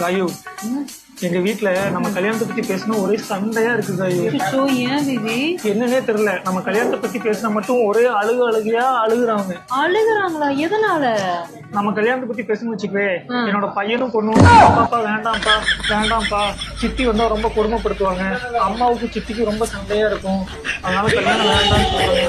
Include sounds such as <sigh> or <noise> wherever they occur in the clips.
காயு எங்க வீட்ல நம்ம கல்யாணத்தை பத்தி பேசினா ஒரே சண்டையா இருக்கு காயு. ஏன் விவி என்னன்னே தெரியல. நம்ம கல்யாணத்தை பத்தி பேசினா மட்டும் ஒரே அழுகு அழுகையா அழுகுறாங்க. அழுகுறாங்களா? எதனால? நம்ம கல்யாணத்தை பத்தி பேசணும்னு வச்சுக்கவே என்னோட பையனும் பொண்ணும் பாப்பா வேண்டாம்ப்பா வேண்டாம்ப்பா. சித்தி வந்தா ரொம்ப கொடுமைப்படுத்துவாங்க. அம்மாவுக்கும் சித்திக்கும் ரொம்ப சண்டையா இருக்கும். அதனால கல்யாணம் வேண்டாம்னு சொல்றாங்க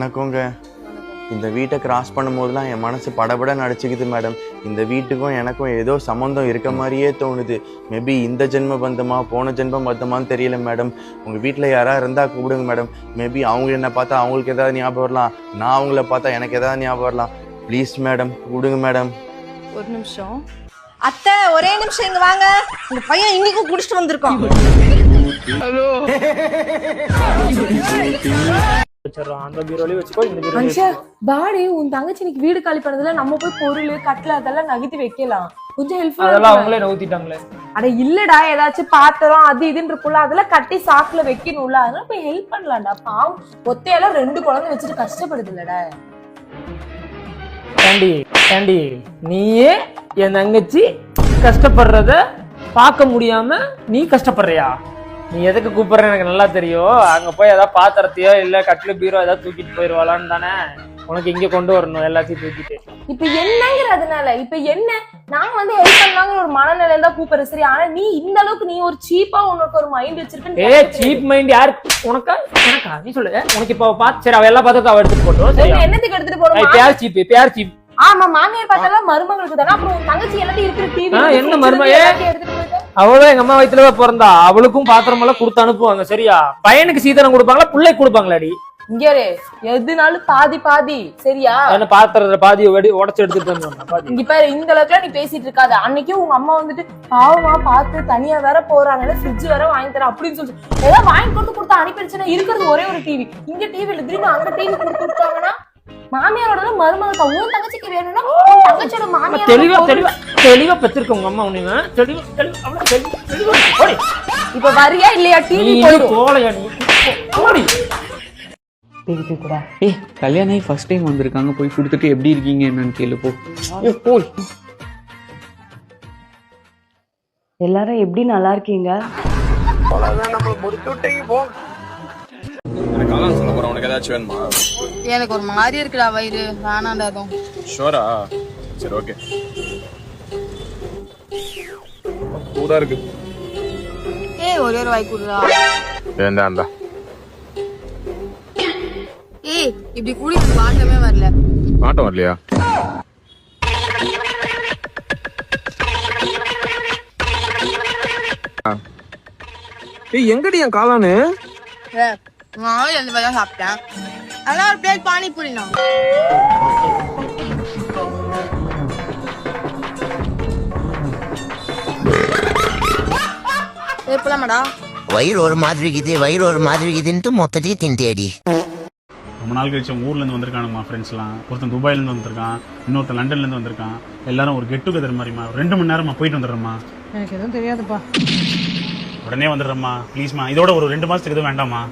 வணக்கங்க. இந்த வீட்டை கிராஸ் பண்ணும்போதெல்லாம் என் மனசு படபட நடிச்சுக்குது மேடம் இந்த வீட்டுக்கும் எனக்கும் ஏதோ சம்மந்தம் இருக்க மாதிரியே தோணுது. மேபி இந்த ஜென்ம பந்தமா போன ஜென்ம பந்தமான்னு தெரியல மேடம் உங்கள் வீட்டில் யாராவது இருந்தால் கூப்பிடுங்க மேடம் மேபி அவங்க என்ன பார்த்தா அவங்களுக்கு ஏதாவது ஞாபகம் வரலாம். நான் அவங்கள பார்த்தா எனக்கு ஏதாவது ஞாபகம் வரலாம். ப்ளீஸ் மேடம் கூப்பிடுங்க மேடம் ஒரு நிமிஷம். அத்தை ஒரே நிமிஷம் இங்க வாங்க. உங்க பையன் இன்னைக்கும் குடிச்சிட்டு வந்திருக்கான். <laughs> வச்சிடறோம் அந்த பீரோலயே வச்சுக்கோ இந்த பீரோலயே மனுஷா பாடி உன் தங்கச்சி இன்னைக்கு வீடு காலி பண்ணதுல நம்ம போய் பொருள் கட்டில அதெல்லாம் நகர்த்தி வைக்கலாம். கொஞ்சம் அதெல்லாம் ஹெல்ப்ஃபுல்லா அவங்களே நவுத்திட்டாங்களே அட இல்லடா ஏதாச்சும் பாத்திரம் அது இதுன்னு அதெல்லாம் கட்டி சாக்குல வைக்கணும்ல. அதனால போய் ஹெல்ப் பண்ணலாம்டா. பாவம் ஒத்தையெல்லாம் ரெண்டு குழந்தை வச்சுட்டு கஷ்டப்படுது இல்லடா. ஏண்டி ஏண்டி நீயே என் தங்கச்சி கஷ்டப்படுறத பார்க்க முடியாம நீ கஷ்டப்படுறியா? நீ எதுக்கு கூப்பிடுற எனக்கு நல்லா தெரியும். அங்க போய் ஏதாவது பாத்திரத்தையோ இல்ல கட்டில பீரோ ஏதாவது தூக்கிட்டு போயிருவாளான்னு தானே? உனக்கு இங்க கொண்டு வரணும் எல்லாத்தையும் தூக்கிட்டு. இப்ப என்னங்கிற அதனால இப்ப என்ன? நாங்க வந்து ஹெல்ப் பண்ணலாங்கிற ஒரு மனநிலையில தான் கூப்பிடுற சரி ஆனா நீ இந்த அளவுக்கு நீ ஒரு சீப்பா உனக்கு ஒரு மைண்ட் ஏ வச்சிருக்கேன்னு சீப் மைண்ட் யாரு? உனக்கா? எனக்கா? நீ சொல்லு. உனக்கு இப்ப பார்த்து சரி அவ எல்லா பாத்திரத்தையும் அவ எடுத்துட்டு போட்டோம் என்னத்துக்கு எடுத்துட்டு போறோம் யார் சீப் யார் சீப் ஆமா மாமியார் பார்த்தாலும் மருமகளுக்கு தானே. அப்புறம் தங்கச்சி எல்லாத்தையும் இருக்கிற டிவி என்ன மரும- ஏ? எடுத்துட்டு போயிட்டா. அவளும் எங்க அம்மா தான் பிறந்தா. அவளுக்கும் பாத்திரம் எல்லாம் கொடுத்து அனுப்புவாங்க சரியா? பையனுக்கு சீதனம் கொடுப்பாங்களா? பிள்ளைக்கு கொடுப்பாங்களாடி? இங்க. எதுனாலும் பாதி பாதி சரியா? என்ன பாத்திரத்துல பாதி உடச்சு எடுத்துட்டு இங்க பாரு இந்த அளவுக்கு நீ பேசிட்டு இருக்காத. அன்னைக்கு உங்க அம்மா வந்துட்டு பாவமா பார்த்து தனியா வேற போறாங்க ஃப்ரிட்ஜ் வேற வாங்கி தரேன் அப்படின்னு சொல்லி ஏதாவது வாங்கி கொடுத்து கொடுத்து அனுப்பிடுச்சுன்னா இருக்கிறது ஒரே ஒரு டிவி இங்க டிவி இல்ல. திடீர்னு அங்க டிவி கொடுத்து விட்டாங்கன்னா மாமியாரோட மருமகளுக்கு உன் தங்கச்சிக்கு வேணும்னா உன் தங்கச்சியோட மாமியார் தெளிவா தெளிவா தெளிவா பெற்றிருக்க உங்க அம்மா உன்னை தெளிவா தெளிவா அவ்வளவு தெளிவா தெளிவா ஓடி. இப்ப வரியா இல்லையா? டிவி போயிடும் போகலையா நீ? ஓடி ஏய் கல்யாணம் ஆகி ஃபர்ஸ்ட் டைம் வந்திருக்காங்க. போய் கொடுத்துட்டு எப்படி இருக்கீங்க என்னன்னு கேளு போ. ஏய், போய். எல்லாரும் எப்படி நல்லா இருக்கீங்க? எனக்கு காளான் சொல்ல போறேன். உனக்கு ஏதாச்சும் வேணுமா? எனக்கு ஒரு மாதிரி இருக்குடா வயிறு. வேணாண்டா அதுவும் ஷோரா சரி ஓகே சூடா இருக்கு. ஏய் ஒரே ஒரு வாய் குடுறா வேண்டா இருந்தா ஏய் இப்படி கூடி பாட்டமே வரல. மாட்டம் வரலையா? ஏய் எங்கடி என் காளானு நான் ரெண்டு பேரும் சாப்பிட்டேன். அதான் ஒரு பிளேட் பானிபூரி நான். எப்பலாமாடா வயிறு ஒரு மாதிரி இருக்குது வயிறு ஒரு மாதிரி இருக்குதுன்ட்டு மொத்தத்தையும் தின்ட்டேடி. ரொம்ப நாள் கழிச்சு ஊர்லேருந்து வந்திருக்கானுமா ஃப்ரெண்ட்ஸ்லாம் ஒருத்தன் துபாயிலேருந்து வந்திருக்கான் இன்னொருத்தன் லண்டன்லேருந்து வந்திருக்கான். எல்லாரும் ஒரு கெட் டுகெதர் மாதிரிமா ஒரு ரெண்டு மணி நேரமா போயிட்டு வந்துடுறேம்மா. எனக்கு எதுவும் தெரியாதுப்பா. உடனே வந்துடுறேம்மா. ப்ளீஸ்மா இதோட ஒரு ரெண்டு மாதத்துக்கு எதுவும் வேண்டாமா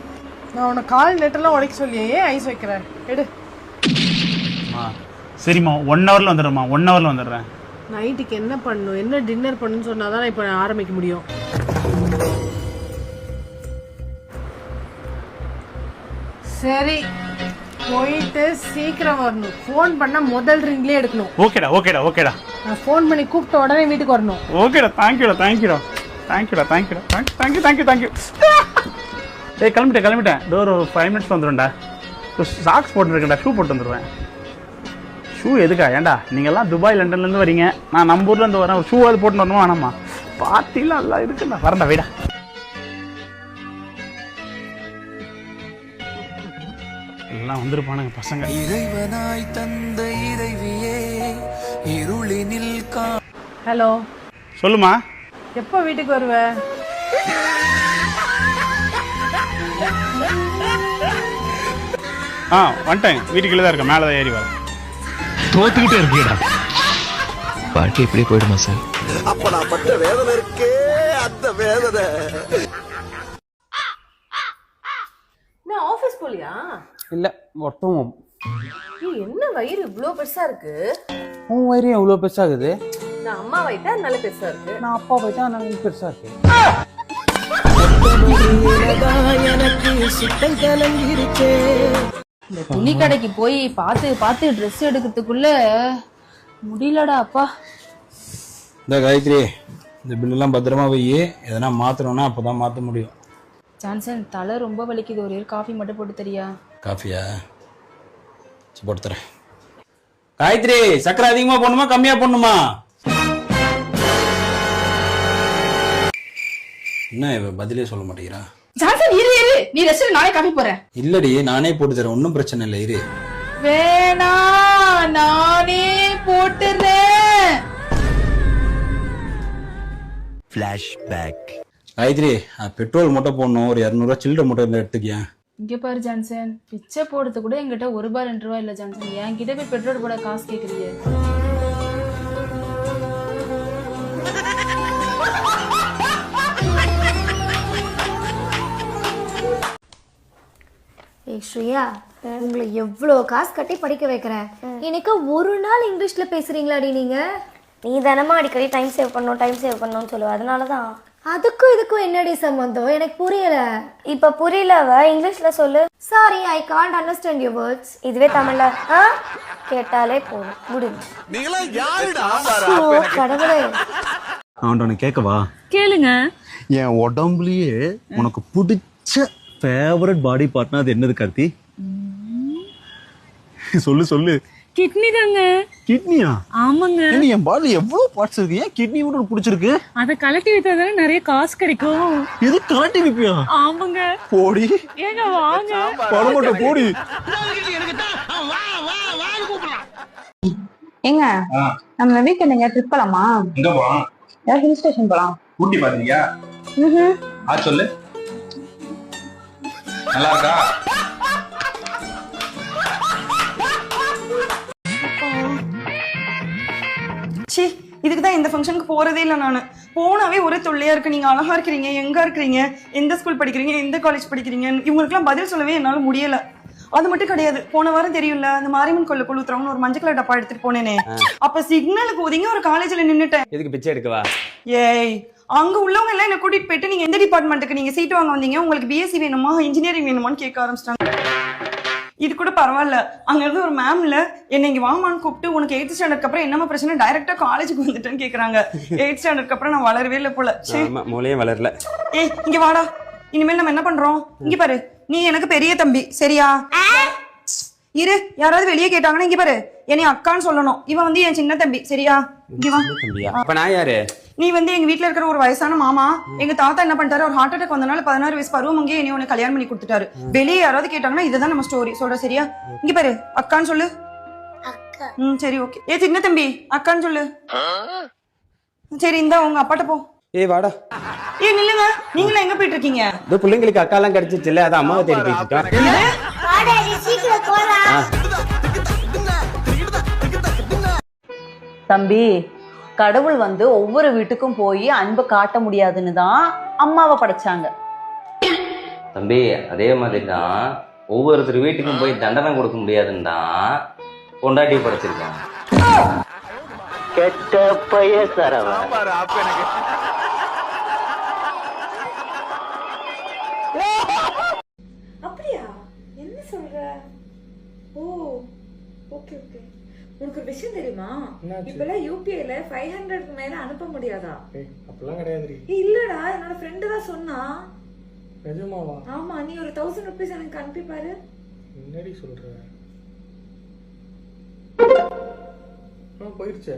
நான் உன கால் நெட்டெல்லாம் உடைக்க சொல்லியே ஏன் ஐஸ் வைக்கிறேன் எடு. சரிம்மா ஒன் ஹவரில் வந்துடுறேம்மா ஒன் ஹவரில் வந்துடுறேன். நைட்டுக்கு என்ன பண்ணணும்? என்ன டின்னர் பண்ணணும்னு சொன்னாதான் நான் இப்போ ஆரம்பிக்க முடியும். சரி போயிட்டு சீக்கிரம் வரணும். ஃபோன் பண்ணா முதல் ரிங்லேயே எடுக்கணும். ஓகேடா ஓகேடா ஓகேடா. நான் ஃபோன் பண்ணி கூப்பிட்ட உடனே வீட்டுக்கு வரணும். ஓகேடா தேங்க்யூடா தேங்க்யூடா தேங்க்யூடா தேங்க்யூடா thank thank you thank you thank you ஏய் கிளம்பிட்டேன் கிளம்பிட்டேன். டோர் ஒரு ஃபைவ் மினிட்ஸ் வந்துடும்டா சாக்ஸ் போட்டுருக்கேன்டா ஷூ போட்டு வந்துடுவேன் ஷூ எதுக்கா? ஏன்டா நீங்கள்லாம் துபாய் லண்டன்லேருந்து வரீங்க. நான் நம்ம ஊர்லேருந்து வரேன். ஒரு ஷூ அது போட்டு வரணுமா வேணாமா? பார்ட்டிலாம் எல்லாம் இருக்குண்ணா. வரேன்டா வைடா. எல்லாம் வந்திருப்பானுங்க பசங்க. இறைவனாய் தந்த இறைவியே இருளினில் கா ஹலோ. சொல்லுமா? எப்போ வீட்டுக்கு வருவ? ஆ வந்துட்டேன் வீட்டுக்குள்ளே தான் இருக்கேன். மேலே தான் ஏறி வரேன். தோத்துக்கிட்டே இருக்கீடா வாழ்க்கை இப்படி போயிடுமா சார்? அப்ப நான் பட்ட வேதனை இருக்கே அந்த வேதனை. நான் ஆபீஸ் போலியா? இல்லை மொத்தமும் ஏய், என்ன வயிறு இவ்ளோ பெருசா இருக்கு? உன் வயிறு எவ்வளோ பெருசாகுது நான் அம்மா வயிட்டா அதனால பெருசா இருக்கு? நான் அப்பா போயிட்டா நான் பெருசா இருக்கு. இந்த துணி கடைக்கு போய் பார்த்து பார்த்து ட்ரெஸ் எடுக்கிறதுக்குள்ள முடியலடா அப்பா. இந்த காயத்ரி இந்த பில்லெல்லாம் பத்திரமா வை எதனா மாற்றணும்னா அப்போ தான் மாற்ற முடியும். ஜான்சன் தலை ரொம்ப வலிக்குது. ஒரே காஃபி மட்டும் போட்டு தரியா? காஃபியா? போட்டு தரேன். காயத்ரி சக்கரை அதிகமாக போடணுமா கம்மியாக போடணுமா? என்ன இவ பதிலே சொல்ல மாட்டேங்கிறா? ஜான்சன் இரு இரு. நீ ரெஸ்ட் நானே காஃபி போறேன் இல்லடி நானே போட்டு தரேன். ஒன்றும் பிரச்சனை இல்லை இரு. வேணா நானே போட்டுறேன். ஃபிளாஷ்பேக் காயத்ரி பெட்ரோல் மூட்டை போடணும். ஒரு இரநூறுவா சில்லறை மூட்டை இருந்தால் எடுத்துக்கியேன். இங்க பாரு ஜான்சன். பிச்சை போடுறது கூட என்கிட்ட ஒரு ரூபாய் ரெண்டு ரூபாய் இல்ல ஜான்சன். என்கிட்ட போய் பெட்ரோல் போட காசு கேக்குறீங்க. ஸ்ரீயா உங்களை எவ்வளோ காசு கட்டி படிக்க வைக்கிறேன். எனக்கு ஒரு நாள் இங்கிலீஷ்ல பேசுறீங்களாடி நீங்க? நீ தானமா அடிக்கடி டைம் சேவ் பண்ணணும் டைம் சேவ் பண்ணணும்னு சொல்லுவ. அதனால தான் அதுக்கும் இதுக்கும் என்னடி சம்பந்தம்? எனக்கு புரியல. இப்போ புரியலவ இங்கிலீஷ்ல சொல்லு. Sorry I can't understand your words இதுவே தமிழ்ல. ஆ? கேட்டாலே போதும். முடிஞ்சு நீங்களா யாருடா? ஓ கடவுளே. உனக்கு கேட்கவா? கேளுங்க. என் உடம்புலயே உனக்கு பிடிச்ச ஃபேவரட் பாடி பார்ட்னா அது என்னது கார்த்தி? சொல்லு சொல்லு. கிட்னி தாங்க கிட்னியா? ஆமாங்க. என் பாடி எவ்வளவு பார்ட்ஸ் இருக்கு? ஏன் கிட்னி கூட உனக்கு பிடிச்சிருக்கு? அத கலட்டி வித்தா நிறைய காசு கிடைக்கும். எது கலட்டி வைப்பியா? ஆமாங்க. போடி. ஏங்க வாங்க. பரமாட்ட போடி. ஏங்க நம்ம வீக்கெண்ட் எங்க ட்ரிப் போலாமா? எங்க போலாம் ஏதாவது ஹில் ஸ்டேஷன் போலாம். ஊட்டி பாத்தீங்க ஆ சொல்லு. நல்லா இருக்கா சி இதுக்கு தான் இந்த ஃபங்க்ஷனுக்கு போறதே இல்லை நான். போனாவே ஒரே தொல்லையா இருக்கு. நீங்க அழகா இருக்கிறீங்க எங்க இருக்கிறீங்க எந்த ஸ்கூல் படிக்கிறீங்க எந்த காலேஜ் படிக்கிறீங்க இவங்களுக்குலாம் பதில் சொல்லவே என்னால முடியல. அது மட்டும் கிடையாது. போன வாரம் தெரியும்ல அந்த மாரியம்மன் கொல்ல கொளுத்துறவங்க ஒரு மஞ்சள் கலர் டப்பா எடுத்துட்டு போனேனே. அப்ப சிக்னலுக்கு ஒதுங்கி ஒரு காலேஜ்ல நின்னுட்டேன். எதுக்கு பிச்சை எடுக்கவா? ஏய் அங்க உள்ளவங்க எல்லாம் என்ன கூட்டிட்டு போயிட்டு நீங்க எந்த டிபார்ட்மெண்ட்டுக்கு நீங்க சீட் வாங்க வந்தீங்க? உங்களுக்கு பிஎஸ்சி வேணுமா? இன்ஜினியரிங் வேணுமான்னு கேட்க ஆரம்பிச்சிட்டாங்க. இது கூட பரவாயில்ல. அங்க இருந்து ஒரு மேம்ல என்ன இங்க வாமான்னு கூப்பிட்டு உனக்கு எயிட் ஸ்டாண்டர்ட்க்கு அப்புறம் என்னமா பிரச்சனை? டைரக்டா காலேஜுக்கு வந்துட்டேன்னு கேக்குறாங்க. எயிட் ஸ்டாண்டர்ட்க்கு அப்புறம் நான் வளரவே இல்லை போல. சே மூலையே வளரல. ஏய் இங்க வாடா. இனிமேல் நம்ம என்ன பண்றோம்? இங்க பாரு. நீ எனக்கு பெரிய தம்பி. சரியா? இரு. யாராவது வெளியே கேட்டாங்கன்னா இங்க பாரு. என்னை அக்கான்னு சொல்லணும். இவன் வந்து என் சின்ன தம்பி. சரியா? இங்க வா. தம்பியா? அப்ப நான் யாரு? நீ வந்து எங்க வீட்ல இருக்கிற ஒரு வயசான மாமா எங்க தாத்தா என்ன பண்ணிட்டாரு? ஒரு ஹார்ட் அட்டாக் வந்தனால பதினாறு வயசு பருவம் அங்கேயே என்னைய உனக்கு கல்யாணம் பண்ணி கொடுத்துட்டாரு. வெளியே யாராவது கேட்டாங்கன்னா இதுதான் நம்ம ஸ்டோரி சொல்ற சரியா? இங்க பாரு அக்கான்னு சொல்லு. ம் சரி ஓகே ஏ சின்ன தம்பி அக்கான்னு சொல்லு. சரி இந்தா உங்க அப்பாட்ட போ. ஏய் வாடா. ஏ நில்லுங்க. நீங்களும் எங்க போயிட்டு இருக்கீங்க இந்த பிள்ளைங்களுக்கு அக்காலாம் கிடைச்சிச்சு இல்ல அதான் அம்மாவை தேடி போயிட்டு தம்பி கடவுள் வந்து ஒவ்வொரு வீட்டுக்கும் போய் அன்பை காட்ட முடியாதுன்னு தான் அம்மாவை படைச்சாங்க. தம்பி அதே மாதிரி தான் ஒவ்வொருத்தர் வீட்டுக்கும் போய் தண்டனை கொடுக்க முடியாதுன்னு தான் பொண்டாட்டி படைச்சிருக்காங்க. கெட்ட பைய சரவன் அப்படியா? என்ன சொல்ற? Oh okay okay. உனக்கு ஒரு விஷயம் தெரியுமா? இப்பெல்லாம் யூபிஐல ஃபைவ் ஹண்ட்ரட்க்கு மேல அனுப்ப முடியாதா? அப்படிலாம் கிடையாது இல்லடா என்னோட ஃப்ரெண்டு தான் சொன்னா. நிஜமாவா? ஆமா நீ ஒரு தௌசண்ட் ருபீஸ் எனக்கு அனுப்பி பாரு. என்னடி சொல்ற? போயிருச்சே.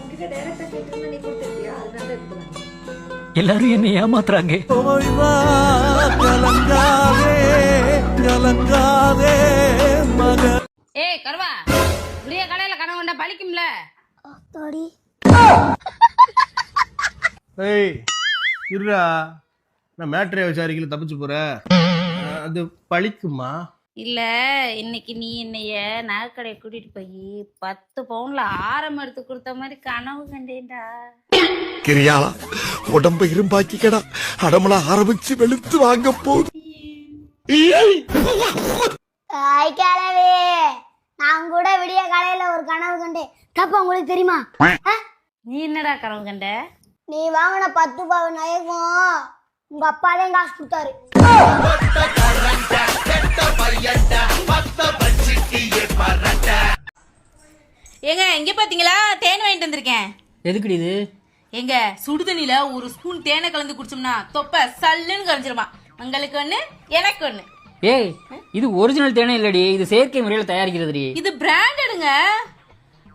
உன்கிட்ட டைரக்டா கேட்டிருந்தா நீ கொடுத்துருப்பியா? அதனால எடுத்துக்கலாம் எல்லாரும் என்ன ஏமாத்துறாங்க. ஏய் கருவா. விடிய கடையில கனவு கொண்டா பழிக்கும்ல. ஏய் இருடா. நான் மேட்ரே விசாரிக்கல தப்பிச்சு போற. அது பழிக்குமா? இல்ல இன்னைக்கு நீ என்னைய நகைக்கடையை கூட்டிட்டு போய் பத்து பவுன்ல ஆரம் எடுத்து கொடுத்த மாதிரி கனவு கண்டேன்டா. கிரியாளா உடம்ப இரும்பாக்கிக்கடா. அடமலா ஆரம்பிச்சு வெளுத்து வாங்க போகுது ஆய் கிழவி. நான் கூட விடிய காலையில ஒரு கனவு கண்டேன். தப்பா உங்களுக்கு தெரியுமா? நீ என்னடா கனவு கண்ட? நீ வாங்கின பத்து பவுன் நகைக்கும் உங்க அப்பா தான் காசு கொடுத்தாரு. ஏங்க இங்க பாத்தீங்களா? தேன் வாங்கிட்டு வந்திருக்கேன். எதுக்குடி இது? எங்க சுடுதண்ணில ஒரு ஸ்பூன் தேனை கலந்து குடிச்சோம்னா தொப்பை சல்லுன்னு கரைஞ்சிருமா. உங்களுக்கு ஒண்ணு எனக்கு ஒண்ணு. ஏய் இது ஒரிஜினல் தேனே இல்லடி. இது செயற்கை முறையில் தயாரிக்கிறதுடி. இது பிராண்டடுங்க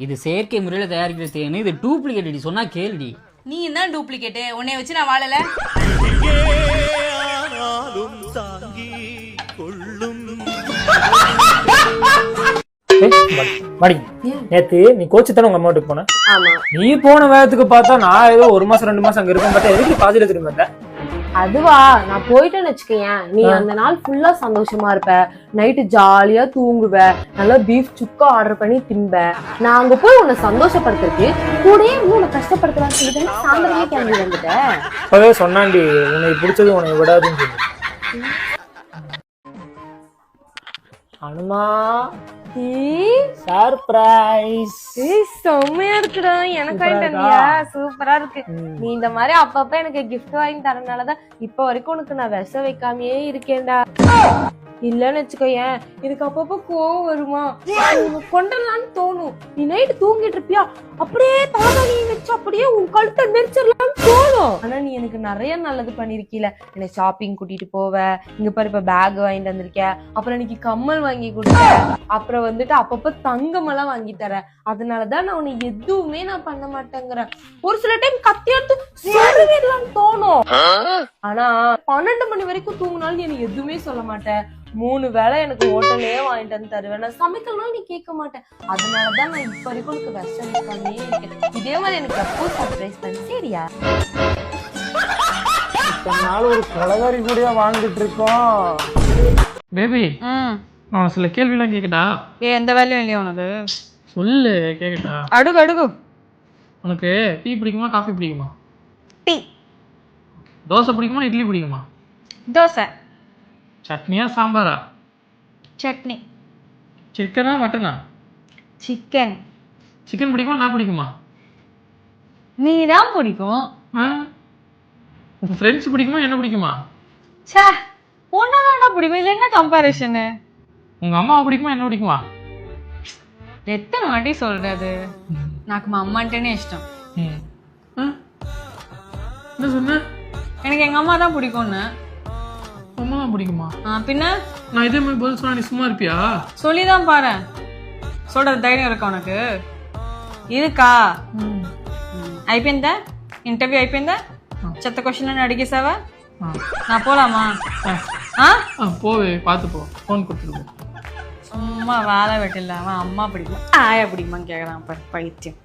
இது செயற்கை முறையில் தயாரிக்கிற தேனு. இது டூப்ளிகேட் அடி சொன்னா கேளுடி. நீ தான் டூப்ளிகேட் உன்னைய வச்சு நான் வாழல. மடி. நேத்து நீ கோச்சு தானே உங்க அம்மா வீட்டுக்கு போன? ஆமா. நீ போன வேகத்துக்கு பார்த்தா நான் ஏதோ ஒரு மாசம் ரெண்டு மாசம் அங்க இருப்பேன் பார்த்தா எதுக்கு பாதியில திரும்ப அதுவா நான் போயிட்டேன்னு வச்சுக்கேன் நீ. அந்த நாள் ஃபுல்லா சந்தோஷமா இருப்ப. நைட்டு ஜாலியா தூங்குவ. நல்லா பீஃப் சுக்கா ஆர்டர் பண்ணி திம்ப நான் அங்க போய் உன்னை சந்தோஷப்படுத்துறதுக்கு கூடயே உன்னை கஷ்டப்படுத்தலாம்னு சொல்லிட்டு சாயந்தரமே கிளம்பி வந்துட்டேன் அப்பவே சொன்னாண்டி உனக்கு பிடிச்சது உன்னை விடாதுன்னு அனுமா சர்ப்ரைஸ் செம்மையா இருக்குடா. எனக்கு சூப்பரா வாங்கிட்டு இருக்கா? வந்தியா சூப்பரா இருக்கு. நீ இந்த மாதிரி அப்பப்ப எனக்கு gift வாங்கி தரனாலதான் இப்ப வரைக்கும் உனக்கு நான் விஷ வைக்காமயே இருக்கேன்டா. இல்லன்னு வச்சுக்கோயேன் எனக்கு அப்பப்ப கோவம் வருமா? கொண்டலான்னு தோணும். நீ நைட்டு தூங்கிட்டு இருப்பியா? அப்படியே தலைகாணி வச்சு அப்படியே உன் கழுத்தை நெரிச்சிடலாம்னு தோணும். ஆனா நீ எனக்கு நிறைய நல்லது பண்ணிருக்கீல. என்னை ஷாப்பிங் கூட்டிட்டு போவ இங்க பாரு இப்ப பேக் வாங்கிட்டு வந்திருக்க. அப்புறம் இன்னைக்கு கம்மல் வாங்கி கொடுத்த. அப்புறம் வந்துட்டு அப்பப்ப தங்கம் எல்லாம் வாங்கி தர. அதனாலதான் நான் உன்னை எதுவுமே நான் பண்ண மாட்டேங்கிறேன். ஒரு சில டைம் கத்தி எடுத்து தோணும். ஆனா பன்னெண்டு மணி வரைக்கும் தூங்கினாலும் நீ எதுவுமே சொல்ல மாட்டேன் மூணு வேளை எனக்கு ஹோட்டலே வாங்கிட்டு வந்து தருவேன். நான் சமைக்கலாம் நீ கேட்க மாட்டேன். அதனாலதான் நான் இப்ப வரைக்கும் உனக்கு விஷம் இருக்கேன். இதே மாதிரி எனக்கு எப்போ சர்ப்ரைஸ் பண்ணி. சரியா? இத்தனை நாள் ஒரு கொலகாரி கூடயா வாழ்ந்துட்டு இருக்கோம். பேபி நான் சில கேள்விலாம் கேட்கட்டா ஏ எந்த வேலையும் இல்லையா உனக்கு? சொல்லு கேட்கட்டா அடுகு அடுகு. உனக்கு டீ பிடிக்குமா காஃபி பிடிக்குமா? டீ. தோசை பிடிக்குமா இட்லி பிடிக்குமா? தோசை. சட்னியா சாம்பாரா சட்னி சிக்கனா மட்டனா சிக்கன் சிக்கன் பிடிக்குமா நான் பிடிக்குமா நீ தான் பிடிக்கும் உன் ஃப்ரெண்ட்ஸ் பிடிக்குமா என்ன பிடிக்குமா சே உன்னதாண்டா பிடிக்கும் இது என்ன கம்பேரிஷனு உங்க அம்மாவை பிடிக்குமா என்ன பிடிக்குமா எத்தனை வாட்டி சொல்றது నాకు మా అమ్మ అంటేనే ఇష్టం என்ன சொன்ன எனக்கு எங்க அம்மா தான் பிடிக்கும்னு அம்மா தான் பிடிக்குமா ஆ, பின்ன நான் இதே மாதிரி பதில் சொன்னா நீ சும்மா இருப்பியா சொல்லிதான் பாரு சொல்றது தைரியம் இருக்கா உனக்கு இருக்கா అయిపోయిందా ఇంటర్వ్యూ అయిపోయిందా చెత్త క్వశ్చన్ అడిగేసావా నా పోలామా ఆ? ஆ போவே பார்த்து போ ஃபோன் கொடுத்துட்டு போ சும்மா வேலை வெட்டில அவன் அம்மா பிடிக்கும் ஆயா பிடிக்குமான்னு கேக்குறான் பாரு பைத்தியம்